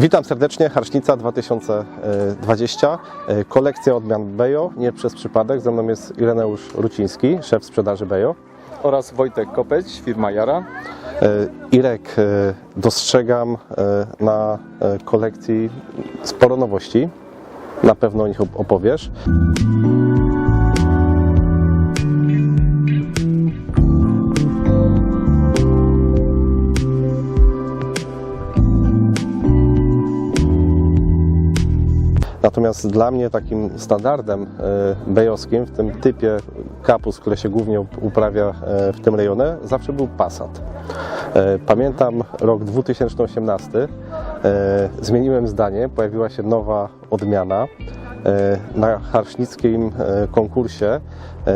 Witam serdecznie, Harsznica 2020, e, kolekcja odmian Bejo, nie przez przypadek. Ze mną jest Ireneusz Ruciński, szef sprzedaży Bejo. oraz Wojtek Kopeć, firma Jara. E, Irek, e, dostrzegam na kolekcji sporo nowości. Na pewno o nich op- opowiesz. Natomiast dla mnie takim standardem e, bejowskim w tym typie kapus, które się głównie up- uprawia e, w tym rejonie, zawsze był Passat. E, Pamiętam rok 2018, e, zmieniłem zdanie, pojawiła się nowa odmiana na harsznickim konkursie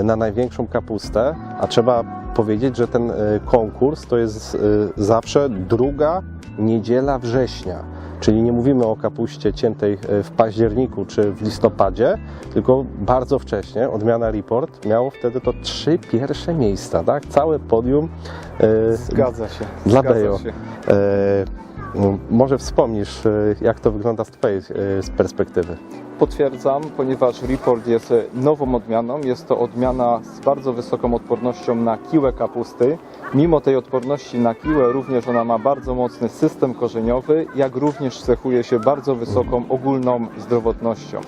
na największą kapustę, a trzeba powiedzieć, że ten konkurs to jest zawsze druga niedziela września. Czyli nie mówimy o kapuście ciętej e, w październiku czy w listopadzie, tylko bardzo wcześnie. Odmiana Report miało wtedy to trzy pierwsze miejsca, tak? Całe podium e, Zgadza się. Dla zgadza Bejo. się. E, może wspomnisz, jak to wygląda z Twojej perspektywy. Potwierdzam, ponieważ Report jest nową odmianą. Jest to odmiana z bardzo wysoką odpornością na kiłę kapusty. Mimo tej odporności na kiłę, również ona ma bardzo mocny system korzeniowy, jak również cechuje się bardzo wysoką ogólną zdrowotnością.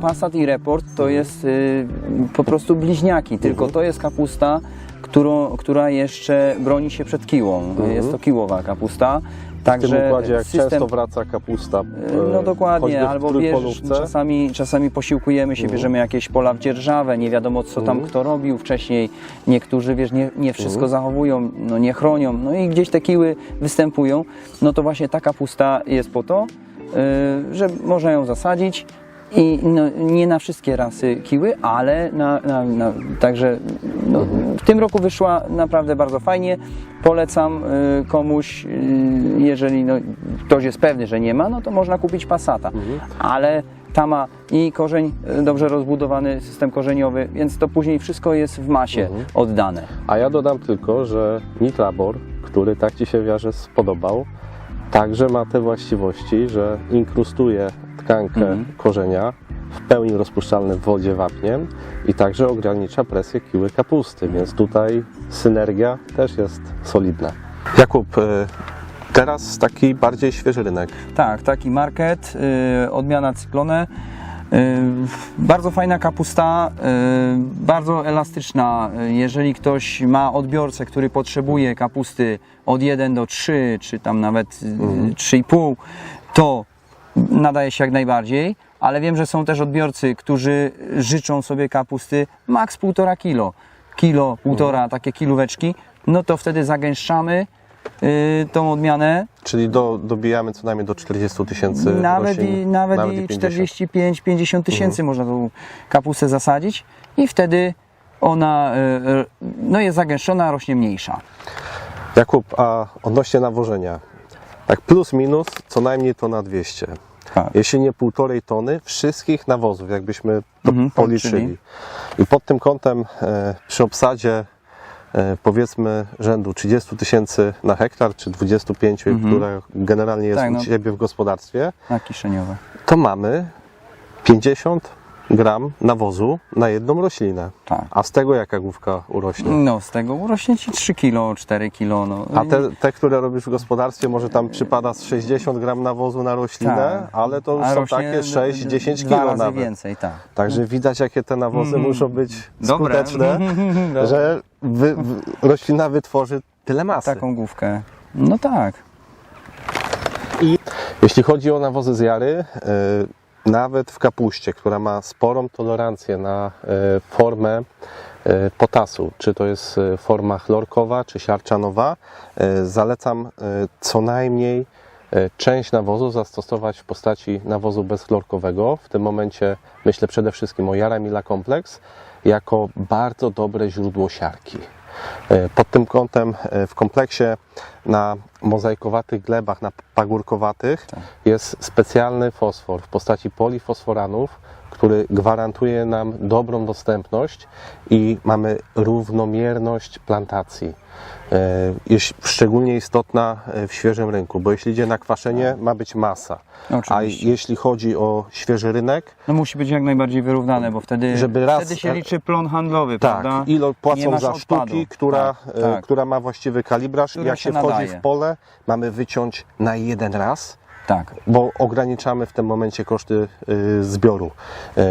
Passat i Report to jest y, po prostu bliźniaki, tylko to jest kapusta, którą, która jeszcze broni się przed kiłą. Jest to kiłowa kapusta. W tym Także układzie, jak system, często wraca kapusta. e, no choćby dokładnie, albo trójpolówce. czasami, czasami posiłkujemy się, bierzemy jakieś pola w dzierżawę, nie wiadomo co tam kto robił wcześniej. Niektórzy, wiesz, nie, nie wszystko zachowują, no nie chronią, no i gdzieś te kiły występują. No to właśnie ta kapusta jest po to, yy, że można ją zasadzić i no, nie na wszystkie rasy kiły, ale na, na, na, także no, w tym roku wyszła naprawdę bardzo fajnie. Polecam y, komuś, y, jeżeli no, ktoś jest pewny, że nie ma, no to można kupić Passata. Ale ta ma i korzeń y, dobrze rozbudowany, system korzeniowy, więc to później wszystko jest w masie oddane. A ja dodam tylko, że Nitrabor, który tak Ci się wiarze spodobał, także ma te właściwości, że inkrustuje tkankę Mhm. korzenia w pełni rozpuszczalny w wodzie wapniem i także ogranicza presję kiły kapusty, więc tutaj synergia też jest solidna. Jakub, e, teraz taki bardziej świeży rynek. Tak, taki market, y, odmiana cyklone. Y, bardzo fajna kapusta, y, bardzo elastyczna. Y, Jeżeli ktoś ma odbiorcę, który potrzebuje kapusty od 1 do 3, czy tam nawet y, 3,5, to nadaje się jak najbardziej. Ale wiem, że są też odbiorcy, którzy życzą sobie kapusty maks 1,5 kilo. Kilo, półtora, takie kilóweczki. No to wtedy zagęszczamy y, tą odmianę Czyli do, dobijamy co najmniej do 40 tysięcy nawet roślin, i, nawet i 50. 45-50 tysięcy można tą kapustę zasadzić i wtedy ona e, e, no jest zagęszczona, rośnie mniejsza. Jakub, a odnośnie nawożenia, tak plus minus co najmniej to na 200. Tak. Jeśli nie półtorej tony wszystkich nawozów, jakbyśmy to Mhm, policzyli. policzyli. I pod tym kątem e, przy obsadzie e, powiedzmy rzędu 30 tysięcy na hektar, czy 25, która generalnie jest Tak, u no. Ciebie w gospodarstwie, Na kiszeniowe. to mamy 50 gram nawozu na jedną roślinę. Tak. A z tego jaka główka urośnie? No z tego urośnie Ci 3 kilo, 4 kilo. No. A te, te, które robisz w gospodarstwie, może tam przypada z 60 gram nawozu na roślinę, Tak. ale to już są takie 6-10 dwa kilo nawet. więcej, tak. Także widać, jakie te nawozy muszą być Dobre. skuteczne, że wy, wy, roślina wytworzy tyle masy. Taką główkę. No tak. Jeśli chodzi o nawozy z jary, y, nawet w kapuście, która ma sporą tolerancję na y, formę y, potasu, czy to jest y, forma chlorkowa, czy siarczanowa, zalecam co najmniej część nawozu zastosować w postaci nawozu bezchlorkowego. W tym momencie myślę przede wszystkim o Jara Mila Complex jako bardzo dobre źródło siarki. E, Pod tym kątem e, w kompleksie na mozaikowatych glebach, na pagórkowatych jest specjalny fosfor w postaci polifosforanów, który gwarantuje nam dobrą dostępność i mamy równomierność plantacji. E, Jest szczególnie istotna e, w świeżym rynku, bo jeśli idzie na kwaszenie, ma być masa. A Oczywiście. jeśli chodzi o świeży rynek, No musi być jak najbardziej wyrównane, bo wtedy, Żeby raz- wtedy się liczy plon handlowy, tak, prawda? ilo Nie płacą za odpadu. sztuki, która, Tak, e, tak. która ma właściwy kalibraż. Która Jak się się wchodzi w pole, mamy wyciąć na jeden raz, tak. bo ograniczamy w tym momencie koszty y, zbioru. Y,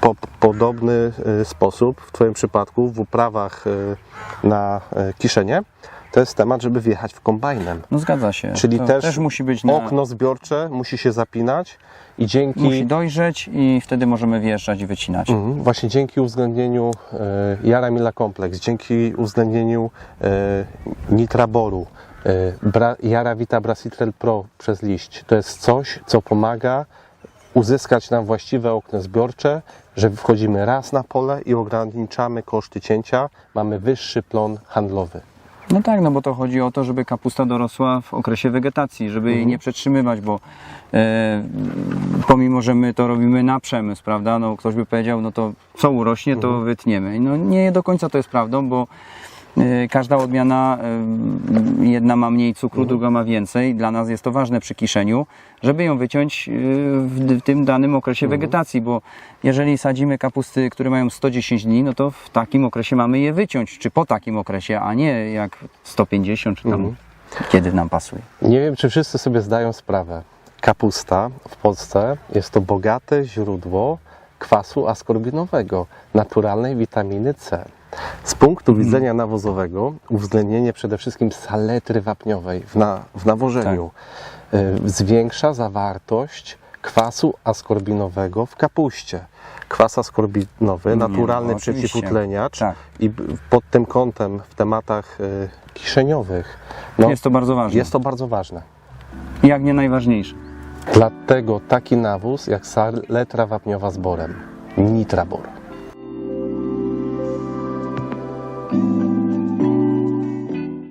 Po podobny y, sposób w Twoim przypadku w uprawach y, na y, kiszenie to jest temat, żeby wjechać w kombajnem. No zgadza się. Czyli to też, musi być na, okno zbiorcze musi się zapinać i dzięki musi dojrzeć i wtedy możemy wjeżdżać i wycinać. Mhm. Właśnie dzięki uwzględnieniu e, Jaramila Kompleks, dzięki uwzględnieniu e, Nitraboru, bra, Jarawita Brasitrel Pro przez liść, to jest coś, co pomaga uzyskać nam właściwe okno zbiorcze, że wchodzimy raz na pole i ograniczamy koszty cięcia, mamy wyższy plon handlowy. No tak, no bo to chodzi o to, żeby kapusta dorosła w okresie wegetacji, żeby Mhm. jej nie przetrzymywać, bo e, pomimo, że my to robimy na przemysł, prawda, no ktoś by powiedział, no to co urośnie, to Mhm. wytniemy. No nie do końca to jest prawdą, bo e, każda odmiana, e, jedna ma mniej cukru, Mhm. druga ma więcej. Dla nas jest to ważne przy kiszeniu, żeby ją wyciąć w, w tym danym okresie Mhm. wegetacji, bo jeżeli sadzimy kapusty, które mają 110 dni, no to w takim okresie mamy je wyciąć, czy po takim okresie, a nie jak 150, czy tam Mhm. kiedy nam pasuje. Nie wiem, czy wszyscy sobie zdają sprawę. Kapusta w Polsce jest to bogate źródło kwasu askorbinowego, naturalnej witaminy C. Z punktu widzenia nawozowego uwzględnienie przede wszystkim saletry wapniowej w, na, w nawożeniu y, zwiększa zawartość kwasu askorbinowego w kapuście. Kwas askorbinowy, naturalny no, oczywiście. przeciwutleniacz Tak. i pod tym kątem w tematach y, kiszeniowych no, jest to bardzo ważne. jest to bardzo ważne. Jak nie najważniejsze. Dlatego taki nawóz jak saletra wapniowa z borem, nitrabor.